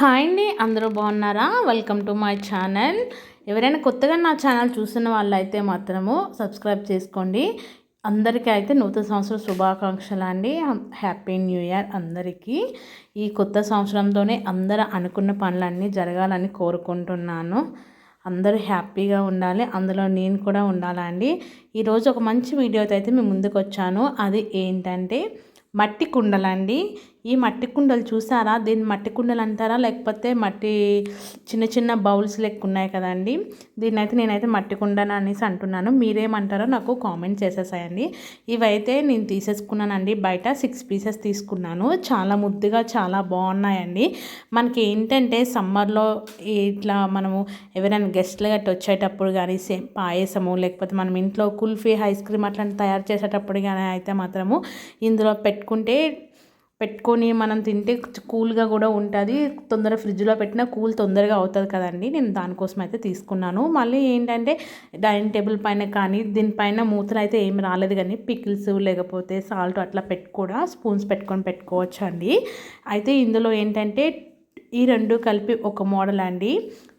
Hi అండి అందరూ బాగున్నారా? వెల్కమ్ టు మై ఛానల్ ఎవరైనా కొత్తగా నా ఛానల్ చూసిన వాళ్ళు అయితే మాత్రము సబ్స్క్రైబ్ చేసుకోండి. అందరికీ అయితే నూతన సంవత్సరం శుభాకాంక్షలు అండి. హ్యాపీ న్యూ ఇయర్ అందరికీ. ఈ కొత్త సంవత్సరంతోనే అందరూ అనుకున్న పనులన్నీ జరగాలని కోరుకుంటున్నాను. అందరూ హ్యాపీగా ఉండాలి. అందులో నేను కూడా ఉండాలండి ఈరోజు ఒక మంచి వీడియోతో అయితే మేము ముందుకు వచ్చాను. అది ఏంటంటే మట్టి కుండలండి. ఈ మట్టి కుండలు చూసారా? దీన్ని మట్టి కుండలు అంటారా? లేకపోతే మట్టి చిన్న చిన్న బౌల్స్ లెక్క ఉన్నాయి కదండి దీన్ని అయితే నేనైతే మట్టి కుండను అనేసి అంటున్నాను. మీరేమంటారో నాకు కామెంట్ చేసేసాయండి. ఇవైతే నేను తీసేసుకున్నానండి. బయట సిక్స్ పీసెస్ తీసుకున్నాను. చాలా ముద్దుగా చాలా బాగున్నాయండి. మనకి ఏంటంటే సమ్మర్లో ఇట్లా మనము ఎవరైనా గెస్ట్లు గట్టి వచ్చేటప్పుడు కానీ సేమ్ పాయసము లేకపోతే మనం ఇంట్లో కుల్ఫీ ఐస్ క్రీమ్ అట్లాంటి తయారు చేసేటప్పుడు కానీ అయితే మాత్రము ఇందులో పెట్టుకుంటే పెట్టుకొని మనం తింటే కూల్గా కూడా ఉంటుంది. తొందరగా ఫ్రిడ్జ్లో పెట్టిన కూల్ తొందరగా అవుతుంది కదండి. నేను దానికోసం అయితే తీసుకున్నాను. మళ్ళీ ఏంటంటే డైనింగ్ టేబుల్ పైన కానీ దీనిపైన మూతలు అయితే ఏం రాలేదు కానీ పికిల్స్ లేకపోతే సాల్ట్ అట్లా పెట్టి కూడా స్పూన్స్ పెట్టుకొని పెట్టుకోవచ్చు అండి అయితే ఇందులో ఏంటంటే ఈ రెండు కలిపి ఒక మోడల్ అండి.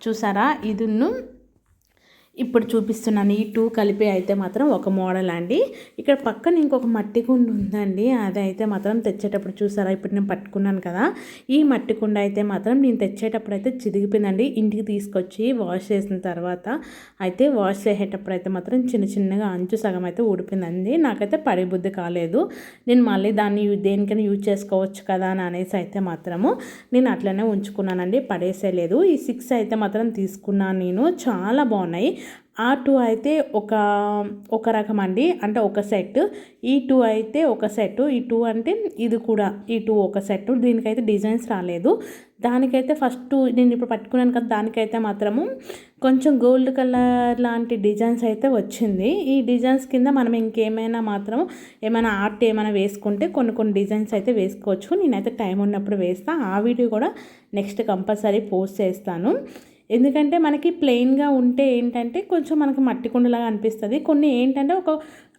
చూసారా? ఇదిను ఇప్పుడు చూపిస్తున్నాను ఈ టూ కలిపి అయితే మాత్రం ఒక మోడల్ అండి. ఇక్కడ పక్కన ఇంకొక మట్టి కుండ ఉందండి. అది అయితే మాత్రం తెచ్చేటప్పుడు చూసారా? ఇప్పుడు నేను పట్టుకున్నాను కదా. ఈ మట్టి కుండ అయితే మాత్రం నేను తెచ్చేటప్పుడు అయితే చిరిగిపోయిందండి ఇంటికి తీసుకొచ్చి వాష్ చేసిన తర్వాత అయితే వాష్ చేసేటప్పుడు అయితే మాత్రం చిన్న చిన్నగా అంచు సగం అయితే ఊడిపోయిందండి. నాకైతే పడిబుద్ధి కాలేదు. నేను మళ్ళీ దాన్ని దేనికైనా యూజ్ చేసుకోవచ్చు కదా అని అనేసి అయితే మాత్రము నేను అట్లనే ఉంచుకున్నానండి. పడేసేలేదు. ఈ సిక్స్ అయితే మాత్రం తీసుకున్నాను నేను. చాలా బాగున్నాయి. ఆ టూ అయితే ఒక ఒక రకం అండి అంటే ఒక సెట్. ఈ టూ అయితే ఒక సెట్. ఈ టూ అంటే ఇది కూడా. ఈ టూ ఒక సెట్. దీనికైతే డిజైన్స్ రాలేదు. దానికైతే ఫస్ట్ నేను ఇప్పుడు పట్టుకున్నాను కదా దానికైతే మాత్రము కొంచెం గోల్డ్ కలర్ లాంటి డిజైన్స్ అయితే వచ్చింది. ఈ డిజైన్స్ కింద మనం ఇంకేమైనా మాత్రం ఏమైనా ఆర్ట్ ఏమైనా వేసుకుంటే కొన్ని కొన్ని డిజైన్స్ అయితే వేసుకోవచ్చు. నేనైతే టైం ఉన్నప్పుడు వేస్తాను ఆ వీడియో కూడా నెక్స్ట్ కంపల్సరీ పోస్ట్ చేస్తాను. ఎందుకంటే మనకి ప్లెయిన్గా ఉంటే ఏంటంటే కొంచెం మనకి మట్టి కుండలాగా అనిపిస్తుంది. కొన్ని ఏంటంటే ఒక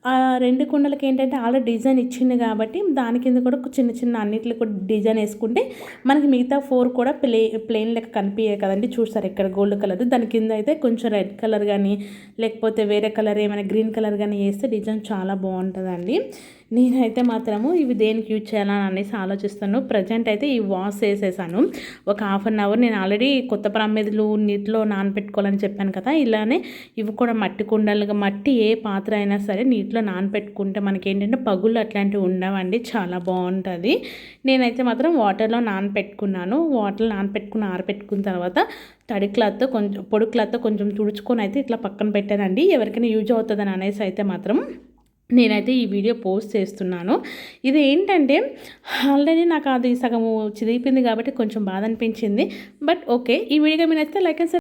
ఆ రెండు కుండలకి ఏంటంటే ఆల్రెడీ డిజైన్ ఇచ్చింది కాబట్టి దాని కింద కూడా చిన్న చిన్న అన్నిటికి కూడా డిజైన్ వేసుకుంటే మనకి మిగతా ఫోర్ కూడా ప్లే ప్లెయిన్ లెక్క కనిపించాయి కదండి. చూస్తారు ఇక్కడ గోల్డ్ కలర్ దాని కింద అయితే కొంచెం రెడ్ కలర్ కానీ లేకపోతే వేరే కలర్ ఏమైనా గ్రీన్ కలర్ కానీ వేస్తే డిజైన్ చాలా బాగుంటుందండి. నేనైతే మాత్రము ఇవి దేనికి యూజ్ చేయాలని అనేసి ఆలోచిస్తాను. ప్రజెంట్ అయితే ఈ వాష్ వేసేసాను ఒక హాఫ్ అన్ అవర్ నేను ఆల్రెడీ కొత్త ప్రమేదులు నీటిలో నానపెట్టుకోవాలని చెప్పాను కదా ఇలానే ఇవి కూడా మట్టి కుండలుగా మట్టి ఏ పాత్ర అయినా సరే నీటిలో నానపెట్టుకుంటే మనకి ఏంటంటే పగుళ్ళు అట్లాంటివి ఉండవండి చాలా బాగుంటుంది. నేనైతే మాత్రం వాటర్లో నానపెట్టుకున్నాను. వాటర్లో నానపెట్టుకుని ఆరపెట్టుకున్న తర్వాత తడి క్లాత్తో కొంచెం పొడి క్లాత్తో కొంచెం తుడుచుకొని అయితే ఇట్లా పక్కన పెట్టానండి. ఎవరికైనా యూజ్ అవుతుందని అనేసి అయితే మాత్రం నేనైతే ఈ వీడియో పోస్ట్ చేస్తున్నాను. ఇది ఏంటంటే ఆల్రెడీ నాకు అది సగము చిదిగిపోయింది కాబట్టి కొంచెం బాధ అనిపించింది. బట్ ఓకే ఈ వీడియో మీద అయితే లైక్ అండ్